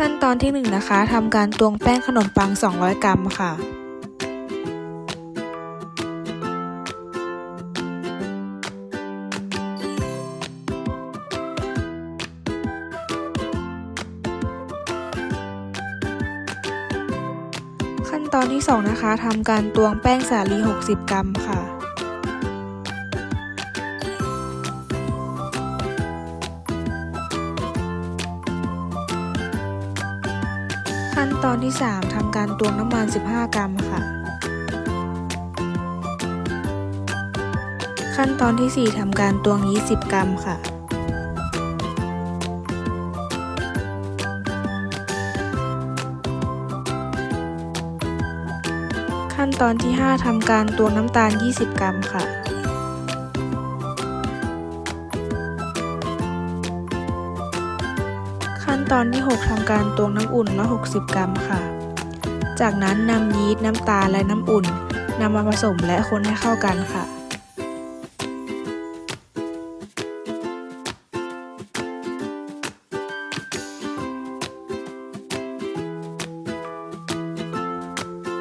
ขั้นตอนที่1นงนะคะทำการตวงแป้งขนมปัง 200 กรัมค่ะ ขั้นตอนที่ 2 นะคะทำการตวงแป้งสาลี 60 กรัมค่ะ ขั้นตอนที่ 3ทำการตวงน้ำมัน 15 กรัมค่ะ ขั้นตอนที่ 4ทำการตวงยีสต์10กรัมค่ะ ขั้นตอนที่ 5ทำการตวงน้ำตาล 20 กรัมค่ะ ตอนที่ 6 ทำการตวงน้ำอุ่น160 กรัมค่ะ จากนั้นนำยีสต์น้ำตาลและน้ำอุ่นนำมาผสมและคนให้เข้ากันค่ะ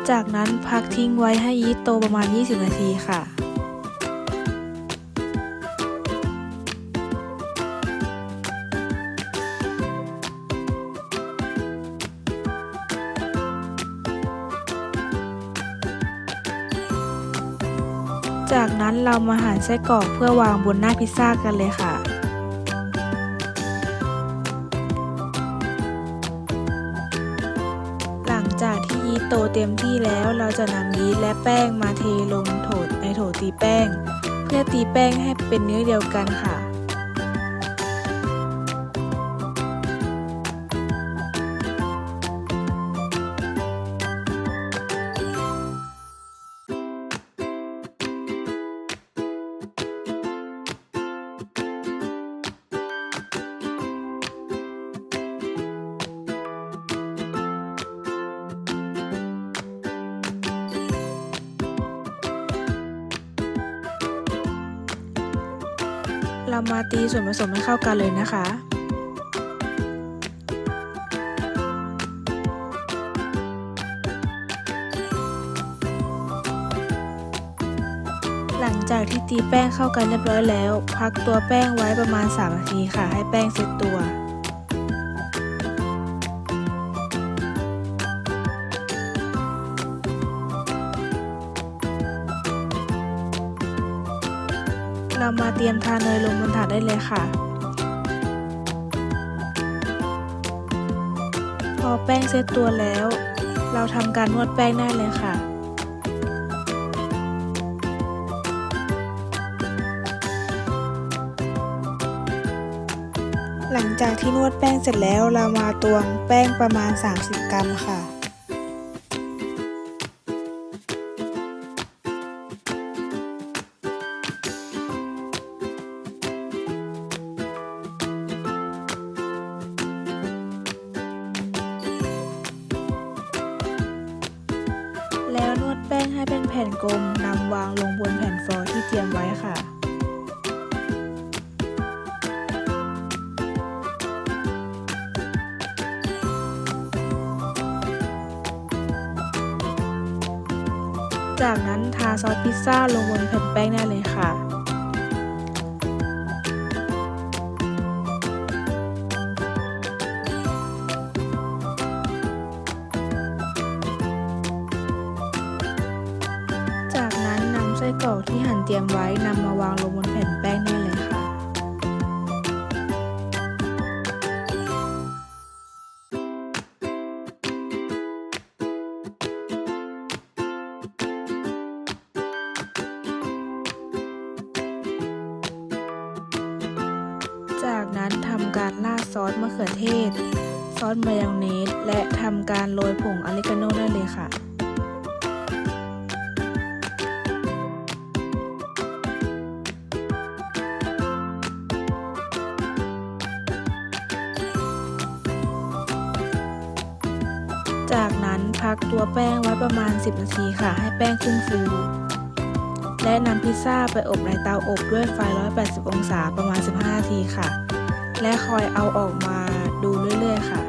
จากนั้นพักทิ้งไว้ให้ยีสต์โตประมาณ 20 นาทีค่ะ จากนั้นเรามาหั่นไส้กรอกเพื่อวางบนหน้าพิซซ่ากันเลยค่ะ หลังจากที่ยีสต์โตเต็มที่แล้วเราจะนำยีสต์และแป้งมาเทลงโถในโถตีแป้ง เพื่อตีแป้งให้เป็นเนื้อเดียวกันค่ะ เรามาตีส่วนผสมให้เข้ากันเลยนะคะหลังจากที่ตีแป้งเข้ากันเรียบร้อยแล้ว พักตัวแป้งไว้ประมาณ 3 นาทีค่ะ ให้แป้งเซ็ตตัว เรามาเตรียมทาเนยลงบนถาดได้เลยค่ะ พอแป้งเซตตัวแล้ว เราทำการนวดแป้งได้เลยค่ะหลังจากที่นวดแป้งเสร็จแล้วเรามาตวงแป้งประมาณ 30 กรัมค่ะ แล้วนวดแป้งให้เป็นแผ่นกลมนำวางลงบนแผ่นฟอยล์ที่เตรียมไว้ค่ะจากนั้นทาซอสพิซซ่าลงบนแผ่นแป้งได้เลยค่ะ กรอกที่หั่นเตรียมไว้นำมาวางลงบนแผ่นแป้งได้เลยค่ะ จากนั้นทำการราดซอสมะเขือเทศ ซอสมายองเนส และทำการโรยผงออริกาโน่ได้เลยค่ะ จากนั้นพักตัวแป้งไว้ประมาณ 10 นาทีค่ะ ให้แป้งขึ้นฟู และนำพิซซ่าไปอบในเตาอบด้วยไฟ 180 องศาประมาณ 15 นาทีค่ะ และคอยเอาออกมาดูเรื่อยๆค่ะ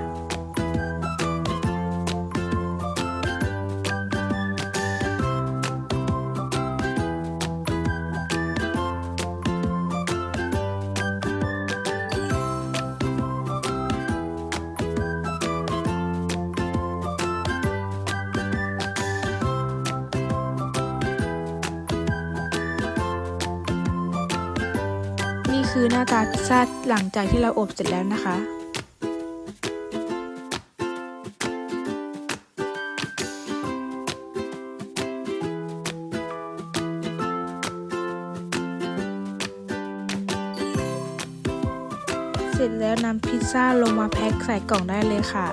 คือหน้าตาพิซซ่าหลังจากที่เราอบเสร็จแล้วนะคะ เสร็จแล้วนำพิซซ่าลงมาแพ็คใส่กล่องได้เลยค่ะ